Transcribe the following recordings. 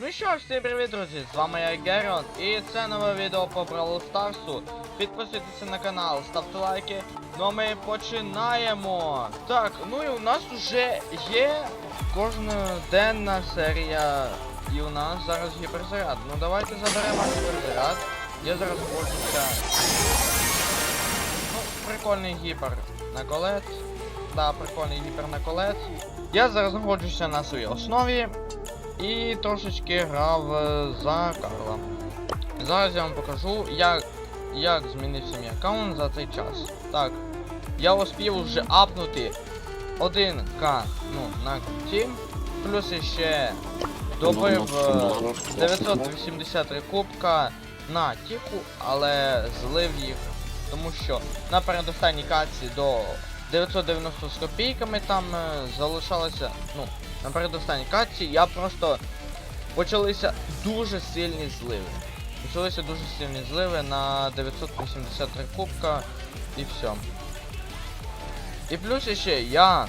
Ну що ж, всім привіт, друзі! З вами я Герон, і це нове відео по Бравл Старсу. Підписуйтесь на канал, ставте лайки. Ну а ми починаємо. Так, ну і у нас вже є кожноденна серія. І у нас зараз гіперзаряд. Ну давайте заберемо гіперзаряд. Я зараз хочуся. Ну, прикольний гіпер на колет. Да, прикольний гіпер на колет. Я зараз знаходжуся на своїй основі. І трошечки грав е, за Карла. Зараз я вам покажу, як, як змінився мій аккаунт за цей час. Так, я успів вже апнути 1к ну, на круті, плюс ще добив е, 983 кубка на тіку, але злив їх, тому що на передостанній каці до 990 з копійками там е, залишалося, ну, на передостанній катці я просто почалися дуже сильні зливи. Почалися дуже сильні зливи на 983 кубка і все. І плюс ще я.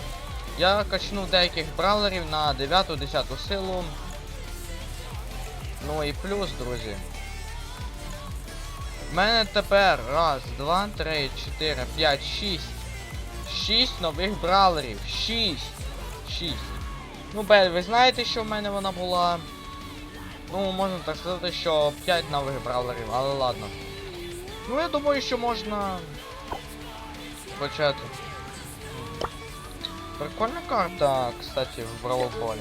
Я качнув деяких бравлерів на 9-10 силу. Ну і плюс, друзі. В мене тепер раз, два, три, чотири, п'ять, шість. Шість нових бравлерів. Шість. Шість. Ну, Бель, ви знаєте, що в мене вона була. Ну, можна так сказати, що 5 нових бравлерів, але ладно. Ну, я думаю, що можна почати. Прикольна карта, кстати, в Бравополі.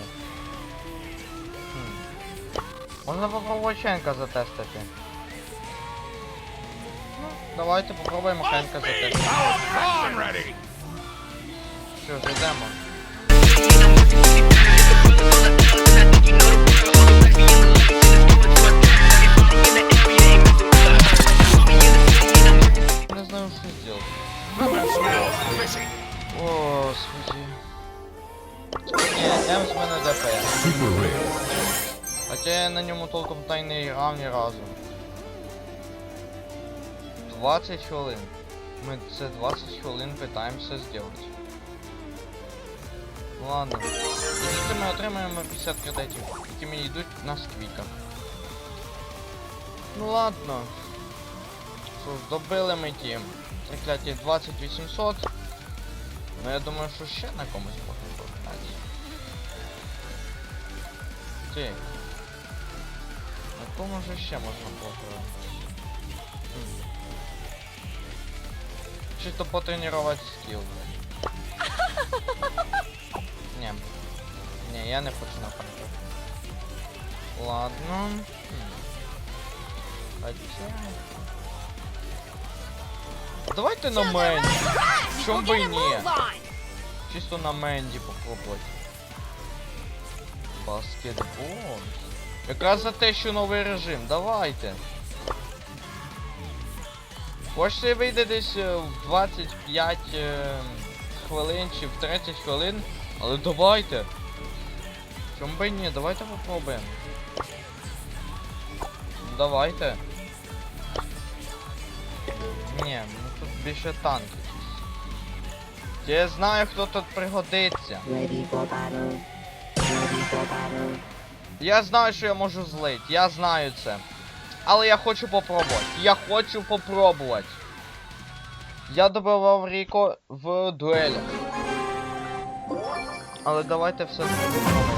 Можна попробувати Ченка затестити. Ну, давайте попробуємо Хенка затестити. Що ж, йдемо. Не fishy. Господи. Ні, М мене ДП. Хоча я на ньому толком та й не ні разу. 20 хвилин. Ми це 20 хвилин питаємося зробити. Ладно. Якщо ми отримаємо 50 кредитів, які мені йдуть на сквіка. Ну ладно. Що ж, добили ми ті прокляті 2800. Ну я думаю, що ще на комусь можна покатати. Окей. На кому же ще можна пограти? Чисто потренувати скіл. Ні. Ні, я не хочу на фанку. Ладно. Хотя... Давайте на Менді. Чом би і ні? Чисто на Менді попробувати. Баскетбол. Якраз за те, що новий режим. Давайте. Хочете вийде десь е, в 25 е, хвилин чи в 30 хвилин. Але давайте. Чому би ні? Давайте попробуємо. Давайте. Ні, ну тут більше танк якийсь. Я знаю, хто тут пригодиться. Я знаю, що я можу злить, я знаю це. Але я хочу попробувати. Я хочу попробувати. Я добивав Ріко в дуелях. Але давайте все ж попробуємо.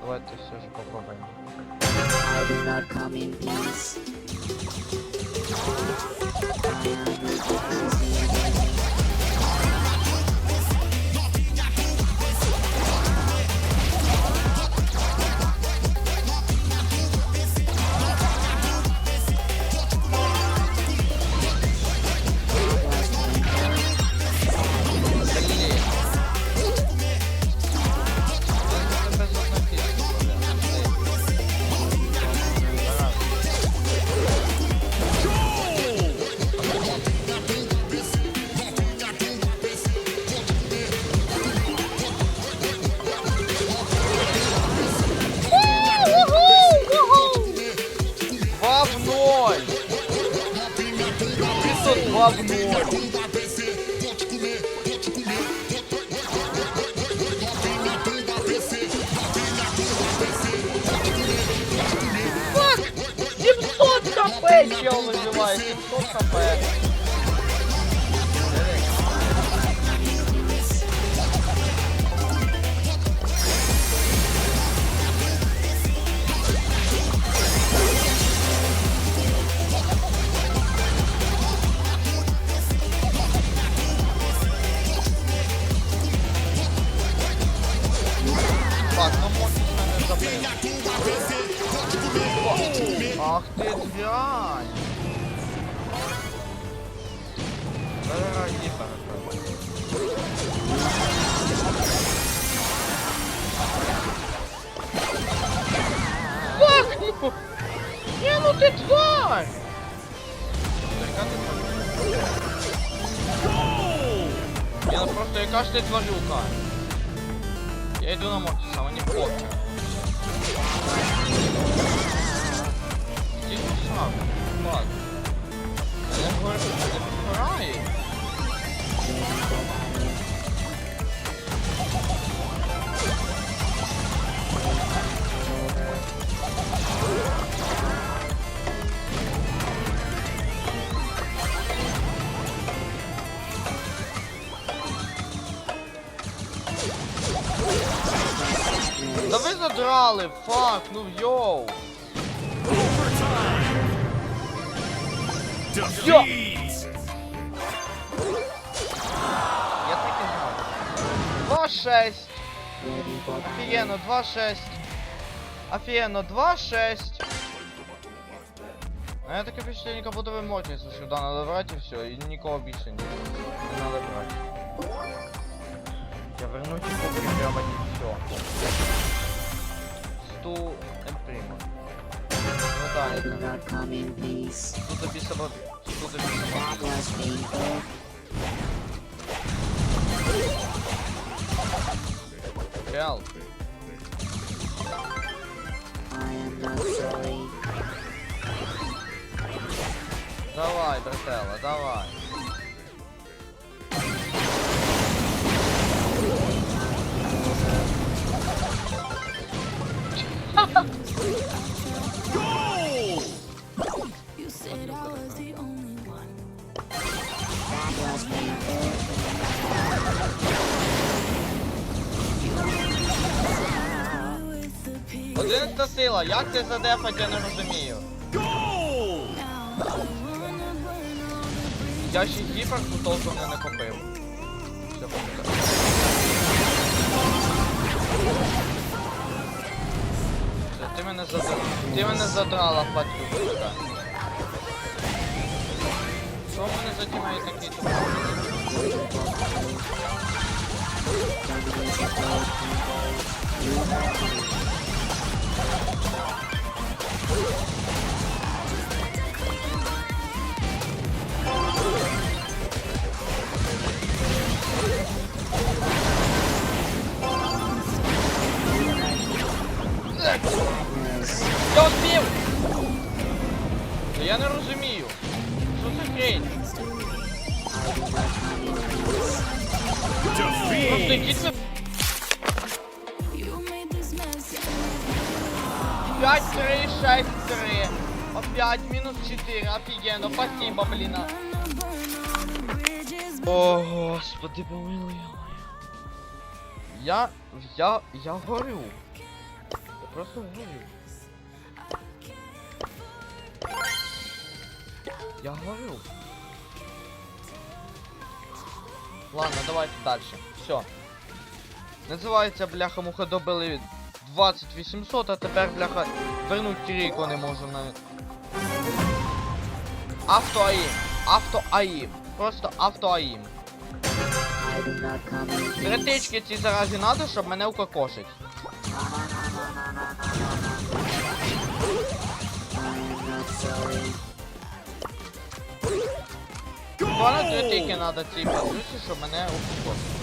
Давайте все ж попробуємо. Вибиває 700 Забирай гіпер. Фак! ну! Ні, ну ти тварь! Яка ти тварюка? Ні, ну просто яка ж ти тварюка? Я йду на Мортиса, мені похер. Ти сам, фак. Я не говорю, що задрали, фак, ну йоу. Defeat! Я так і знав. 2-6. Ready. Офігенно, 2-6. Офігенно, 2-6. А я таке впечатление, как будто вы мотница сюда надо брать и все, и никого больше не, не надо брать. Я верну типу прямо не все. Сту Эмприма. Ну да, in peace. Тобі собак. Сту тобі. Давай, брателла, давай. Pig. Одинадцята сила, як це задефать, я не розумію. Я ще гіпер толком не накопив. Ти мене задрала. Ти мене задрала, патрюшка. Що в мене за тімей такий тут? Я успів! Та Я не розумію. Просто йдіть mess. 5, 3, 6, 3. Опять минус 4, офигенно, спасибо, блин. О, господи, помилуй. Я, я, я горю. Я просто горю. Я горю. Ладно, давайте дальше. Все. Називається бляха муха добили 2800, а тепер бляха вернуть трійку не можу на. Авто АІМ. Авто АІМ. Просто авто АІМ. I do not come in peace. Три тички ці заразі надо, щоб мене укокошить. Буквально три тики надо цій патрусі, щоб мене over.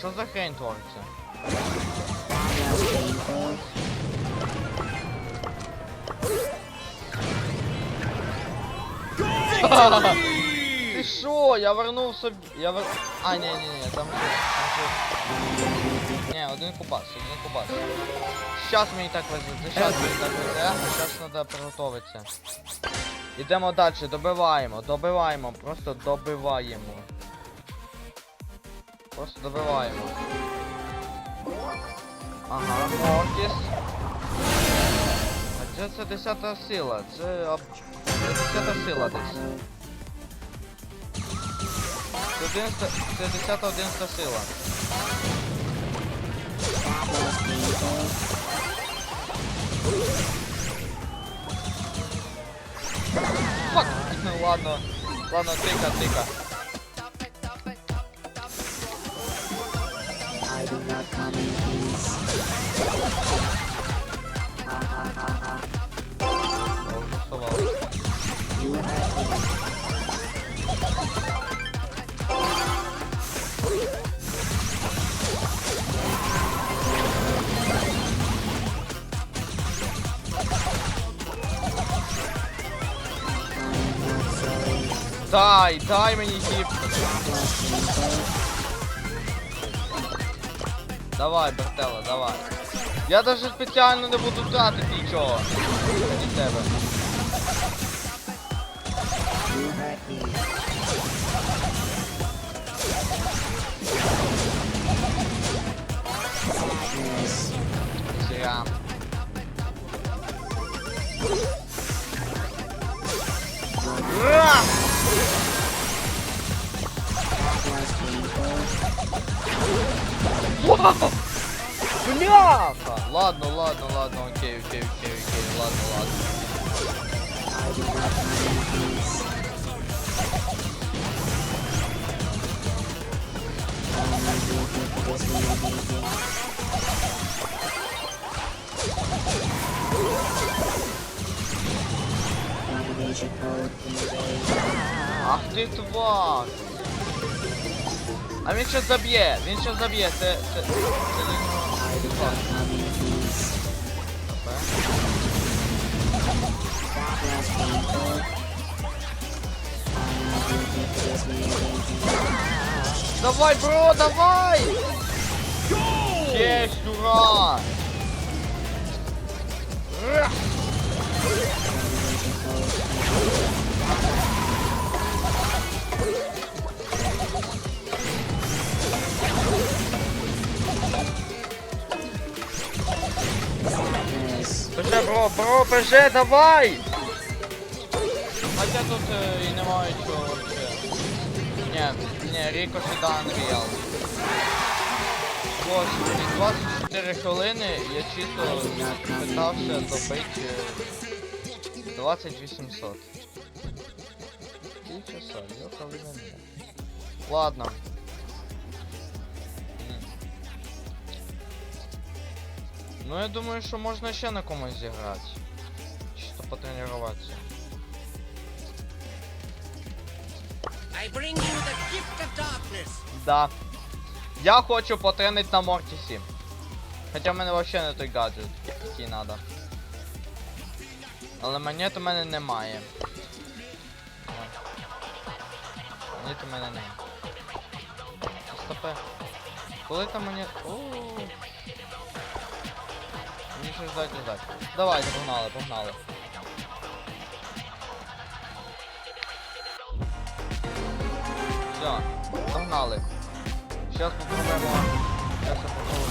Що за хрень твориться? Ти що? Я вернув собі. Я вер... А, ні, ні, ні, там. Там. Ні, один кубас, один кубас. Щас мені так везе, щас мені так везе, щас треба приготуватися. Ідемо далі, добиваємо, добиваємо, просто добиваємо. Просто добиваємо. Ага, Мортіс. Це, це десята сила, це, об- це десята сила десь. Це, одинадцята, це десята одинадцята сила. Progress painful. Фак! ладно, ладно, тика, тика. I do not come in peace. Дай, дай мені гіп. Давай, Бертела, давай. Я даже спеціально не буду тратити нічого. Від тебе. You Бляха! Ладно, ладно, ладно, окей, окей, окей, окей, ладно, ладно. I do not come in peace. Only you think this will be Combination code invade. Ах ти твар! А він щас заб'є, він щас заб'є, це... це... Давай, бро, давай! Есть, ура! ПЖ, бро, бро, ПЖ, давай! Хотя тут е, і немає чого вообще. Ні, ні, Ріко сюди Unreal. Господи, 24 хвилини я чисто питався добити е, 2800. Півчаса, йока мене. Ладно. Ну я думаю, що можна ще на комусь зіграти. Чисто потренуватися. I bring you the gift of darkness. Да. Я хочу потренити на Мортісі. Хоча в мене взагалі не той гаджет, який треба. Але монет у мене немає. Монет у мене немає. Стопе. Коли там монет... Ооо. Ще ждать, ждать. Давайте, погнали, погнали. Все, погнали. Сейчас попробуємо. Я попробую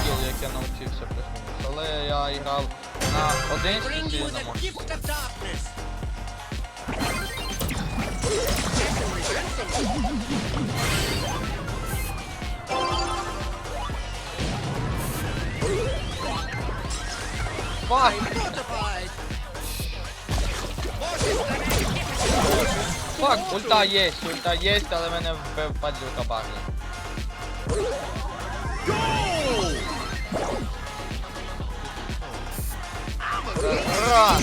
скіл, як я навчився плюс-мінус. Але я грав на один you на the darkness. Фак! Ульта є, ульта є, але мене вбив падлюка Барлі. Раз!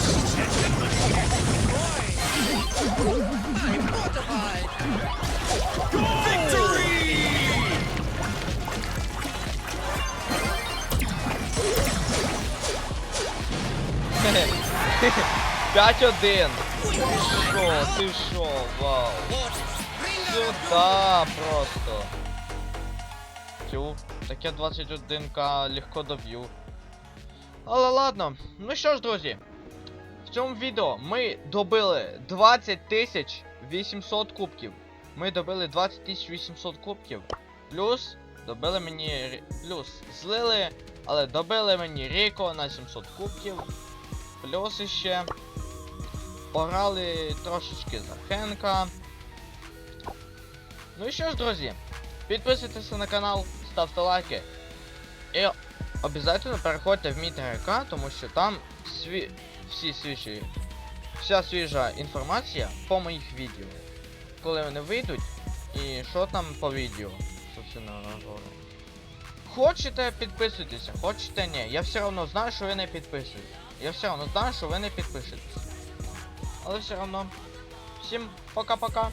5-1. Шо, ти шо, вау. Сюда просто. Тю, таке 21к легко доб'ю. Але ладно. Ну що ж, друзі. В цьому відео ми добили 20 тисяч 800 кубків. Ми добили 20 тисяч 800 кубків. Плюс добили мені. Плюс злили, але добили мені Ріко на 700 кубків. Плюс іще. Пограли трошечки за Хенка. Ну і що ж, друзі, підписуйтесь на канал, ставте лайки. І обов'язково переходьте в мій тому що там сві... всі свіжі... вся свіжа інформація по моїх відео. Коли вони вийдуть, і що там по відео, собственно говоря. Хочете підписуйтеся, хочете ні. Я все одно знаю, що ви не підписуєтесь. Я все одно знаю, що ви не підпишетесь. Але все одно. Всім пока-пока.